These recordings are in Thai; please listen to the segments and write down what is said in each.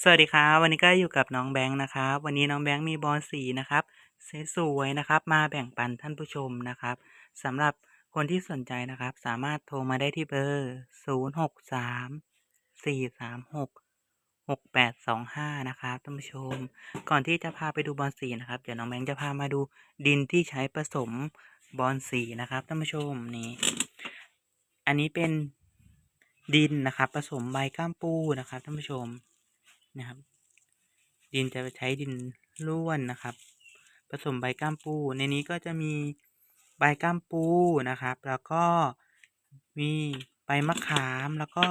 สวัสดีครับวันนี้ก็อยู่กับน้องแบงค์นะครับ วันนี้น้องแบงค์มีบอลสีนะครับสวยๆนะครับ มาแบ่งปันท่านผู้ชมนะครับสำหรับคนที่สนใจนะครับ สามารถโทรมาได้ที่เบอร์ 0 6 3 4 3 6 6 8 2 5 นะครับท่านผู้ชม ก่อนที่จะพาไปดูบอลสีนะครับ เดี๋ยวน้องแบงค์จะพามาดูดินที่ใช้ผสมบอลสีนะครับท่านผู้ชมนี่อันนี้เป็นดินนะครับ ผสมใบก้ามปูนะครับท่านผู้ชม นะครับ ดินจะใช้ดินร่วนนะครับ ผสมใบก้ามปู ในนี้ก็จะมีใบก้ามปูนะครับ แล้วก็มีใบมะขามแล้วก็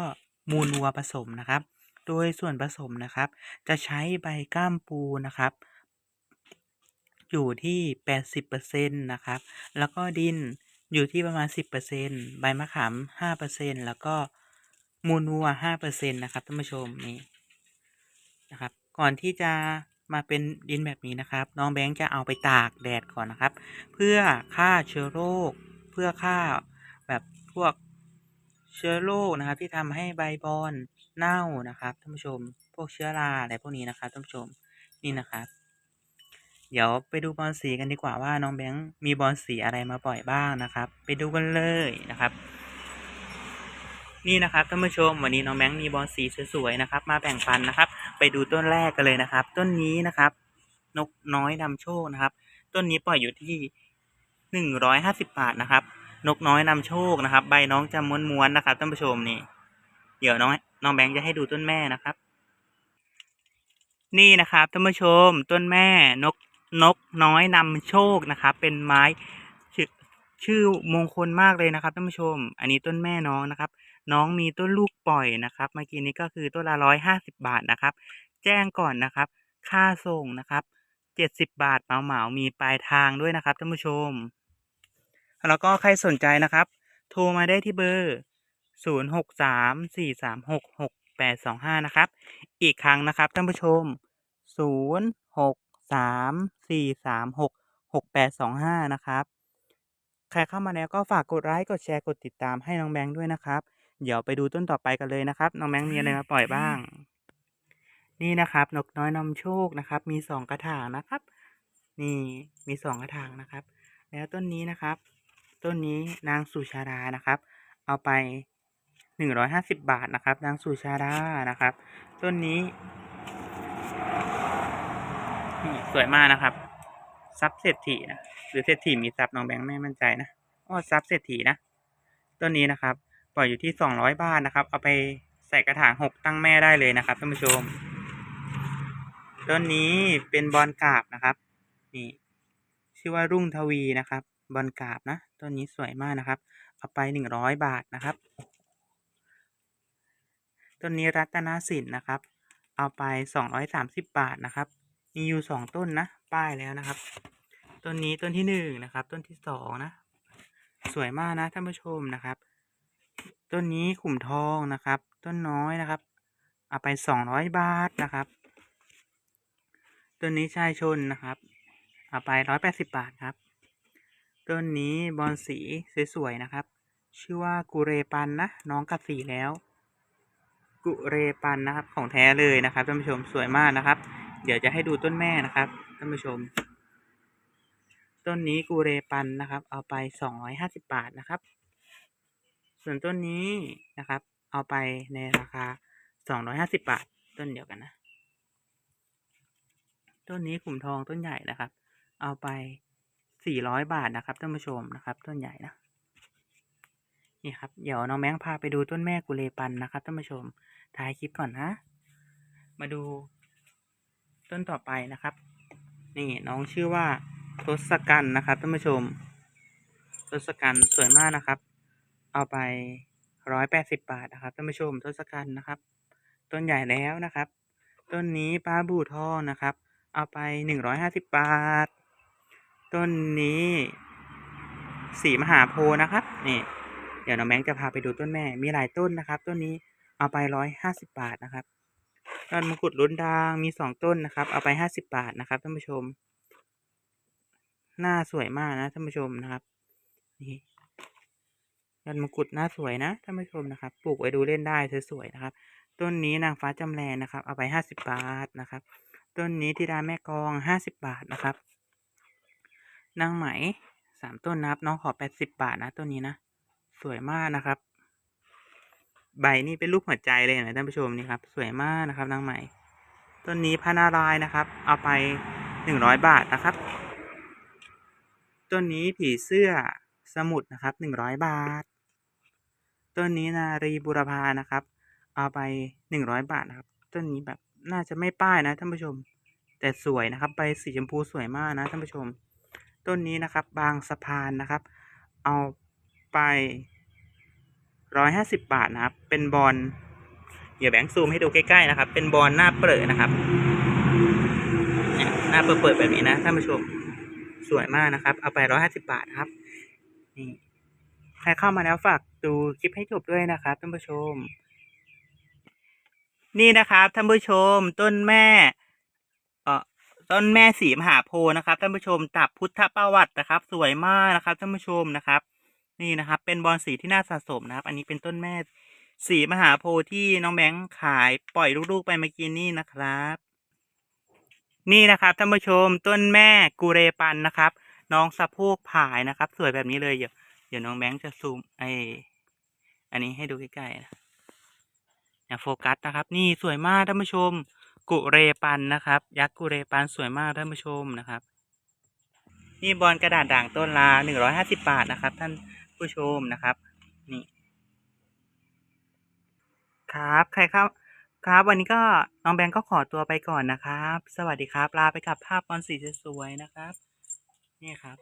มูลวัวผสมนะครับ โดยส่วนผสมนะครับ จะใช้ใบก้ามปูนะครับ อยู่ที่ 80%นะครับ แล้วก็ดินอยู่ที่ประมาณ 10%ใบมะขาม 5%แล้วก็มูลวัว5%นะครับท่านผู้ชมนี่ นะครับ ก่อนที่จะมาเป็นดินแบบนี้นะครับ น้องแบงค์จะเอาไปตากแดดก่อนนะครับ เพื่อฆ่าเชื้อโรค เพื่อฆ่าแบบพวกเชื้อโรคนะครับ ที่ทำให้ใบบอนเน่านะครับท่านผู้ชม พวกเชื้อราอะไรพวกนี้นะครับท่านผู้ชมนี่นะครับ เดี๋ยวไปดูบอลสีกันดีกว่าว่าน้องแบงค์มีบอลสีอะไรมาปล่อยบ้างนะครับ ไปดูกันเลยนะครับ นี่นะครับท่านผู้ชมวันนี้น้องแบงมีบอลสีสวยๆนะครับ มาแบ่งปันนะครับ ไปดูต้นแรกกันเลยนะครับ ต้นนี้นะครับ นกน้อยนำโชคนะครับ ต้นนี้ปล่อยอยู่ที่หนึ่งร้อยห้าสิบบาทนะครับ นกน้อยนำโชคนะครับ ใบน้องจะม้วนๆนะครับท่านผู้ชมนี่ เดี๋ยวน้องน้องแบงค์จะให้ดูต้นแม่นะครับ นี่นะครับท่านผู้ชมต้นแม่นกนกน้อยนำโชคนะครับ เป็นไม้ ชื่อมงคลมากเลยนะครับท่านผู้ชม อันนี้ต้นแม่น้องนะครับ น้องมีต้นลูกปล่อยนะครับ เมื่อกี้นี้ก็คือต้นละร้อยห้าสิบบาทนะครับ แจ้งก่อนนะครับ ค่าส่งนะครับเจ็ดสิบบาทเหมาเหมามีปลายทางด้วยนะครับท่านผู้ชม แล้วก็ใครสนใจนะครับ โทรมาได้ที่เบอร์ศูนย์หกสามสี่สามหกหกแปดสองห้านะครับ อีกครั้งนะครับท่านผู้ชมศูนย์หกสามสี่สามหกหกแปดสองห้านะครับ ใครเข้ามาแล้วก็ฝากกดไลค์กดแชร์กดติดตามให้น้องแบงค์ด้วยนะครับ เดี๋ยวไปดูต้นต่อไปกันเลยนะครับ น้องแบงค์มีอะไรมาปล่อยบ้าง นี่นะครับ นกน้อยนำโชคนะครับ มีสองกระถางนะครับ นี่มีสองกระถางนะครับ แล้วต้นนี้นะครับ ต้นนี้นางสุชาดานะครับ เอาไปหนึ่งร้อยห้าสิบบาทนะครับ นางสุชาดานะครับ ต้นนี้นี่สวยมากนะครับ ซับเศรษฐีนะ หรือเศรษฐีมีซับน้องแบงค์ไม่มั่นใจนะอ้อซับเศรษฐีนะต้นนี้นะครับ ปล่อยอยู่ที่สองร้อยบาทนะครับ เอาไปใส่กระถางหกตั้งแม่ได้เลยนะครับท่านผู้ชมต้นนี้เป็นบอลกาบนะครับนี่ชื่อว่ารุ่งทวีนะครับ บอลกาบนะต้นนี้สวยมากนะครับ เอาไปหนึ่งร้อยบาทนะครับต้นนี้รัตนสินนะครับ เอาไปสองร้อยสามสิบบาทนะครับ มีอยู่สองต้นนะ ป้ายแล้วนะครับ ต้นนี้ต้นที่หนึ่งนะครับ ต้นที่สองนะ สวยมากนะท่านผู้ชมนะครับ ต้นนี้ขุมทองนะครับ ต้นน้อยนะครับ เอาไปสองร้อยบาทนะครับ ต้นนี้ชายชนนะครับ เอาไปร้อยแปดสิบบาทครับ ต้นนี้บอลสีสวยๆนะครับ ชื่อว่ากุเรปันนะน้องกัดสีแล้ว กุเรปันนะครับของแท้เลยนะครับท่านผู้ชมสวยมากนะครับ เดี๋ยวจะให้ดูต้นแม่นะครับท่านผู้ชม ต้นนี้กุเรปันนะครับ เอาไปสองร้อยห้าสิบบาทนะครับ ส่วนต้นนี้นะครับ เอาไปในราคาสองร้อยห้าสิบบาท ต้นเดียวกันนะ ต้นนี้ขุมทองต้นใหญ่นะครับ เอาไปสี่ร้อยบาทนะครับท่านผู้ชมนะครับ ต้นใหญ่นะนี่ครับเดี๋ยวน้องแมงพาไปดูต้นแม่กุเลปันนะครับท่านผู้ชมถ่ายคลิปก่อนนะ มาดูต้นต่อไปนะครับ นี่น้องชื่อว่า ทศกัณฐ์นะครับท่านผู้ชม ทศกัณฐ์สวยมากนะครับ เอาไปร้อยแปดสิบบาทนะครับท่านผู้ชมทศกัณฐ์นะครับ ต้นใหญ่แล้วนะครับ ต้นนี้ปลาบูทองนะครับ เอาไปหนึ่งร้อยห้าสิบบาท ต้นนี้สีมหาโพนะครับนี่เดี๋ยวน้องแบงจะพาไปดูต้นแม่ มีหลายต้นนะครับ ต้นนี้เอาไปร้อยห้าสิบบาทนะครับต้นมงกุฎลุ้นดางมีสองต้นนะครับ เอาไปห้าสิบบาทนะครับท่านผู้ชม หน้าสวยมากนะท่านผู้ชมนะครับนี่ยอดมงกุฎหน้าสวยนะท่านผู้ชมนะครับ ปลูกไว้ดูเล่นได้สวยๆนะครับ ต้นนี้นางฟ้าจำแรงนะครับ เอาไปห้าสิบบาทนะครับ ต้นนี้ธิดาแม่กองห้าสิบบาทนะครับนางไหมสามต้นนะครับ น้องขอแปดสิบบาทนะต้นนี้นะสวยมากนะครับ ใบนี่เป็นรูปหัวใจเลยนะท่านผู้ชมนี่ครับ สวยมากนะครับนางไหมต้นนี้พระนารายนะครับ เอาไปหนึ่งร้อยบาทนะครับ ต้นนี้ผีเสื้อสมุดนะครับหนึ่งร้อยบาทต้นนี้นารีบุรพานะครับ เอาไปหนึ่งร้อยบาทนะครับต้นนี้แบบน่าจะไม่ป้ายนะท่านผู้ชม แต่สวยนะครับใบสีชมพูสวยมากนะท่านผู้ชม ต้นนี้นะครับบางสะพานนะครับ เอาไปร้อยห้าสิบบาทนะครับ เป็นบอลเดี๋ยวแบงค์ซูมให้ดูใกล้ๆนะครับ เป็นบอลหน้าเปิดนะครับหน้าเปิดๆแบบนี้นะท่านผู้ชม สวยมากนะครับ เอาไปร้อยห้าสิบาทครับ นี่ ใครเข้ามาแล้วฝากดูคลิปให้จบด้วยนะครับท่านผู้ชม นี่นะครับท่านผู้ชมต้นแม่ เอ่อต้นแม่สีมหาโพธิ์นะครับท่านผู้ชมตับพุทธประวัตินะครับ สวยมากนะครับท่านผู้ชมนะครับ นี่นะครับ เป็นบอลสีที่น่าสะสมนะครับ อันนี้เป็นต้นแม่สีมหาโพธิ์ที่น้องแบงค์ขายปล่อยลูกๆไปเมื่อกี้นี่นะครับ นี่นะครับท่านผู้ชมต้นแม่กูเรปันนะครับ น้องสะโพกผายนะครับ สวยแบบนี้เลยเดี๋ยวเดี๋ยวน้องแบงค์จะซูมไออันนี้ให้ดูใกล้ๆนะอย่าโฟกัสนะครับ นี่สวยมากท่านผู้ชม กุเรปันนะครับ ยักษ์กุเรปันสวยมากท่านผู้ชมนะครับ นี่บอลกระดาษด่างต้นละหนึ่งร้อยห้าสิบาทนะครับ ท่านผู้ชมนะครับ นี่ ครับใครครับ ครับวันนี้ก็น้องแบงก์ก็ขอตัวไปก่อนนะครับ สวัสดีครับลาไปกับภาพบอลสีสวยๆนะครับ นี่ครับ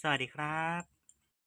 สวัสดีครับ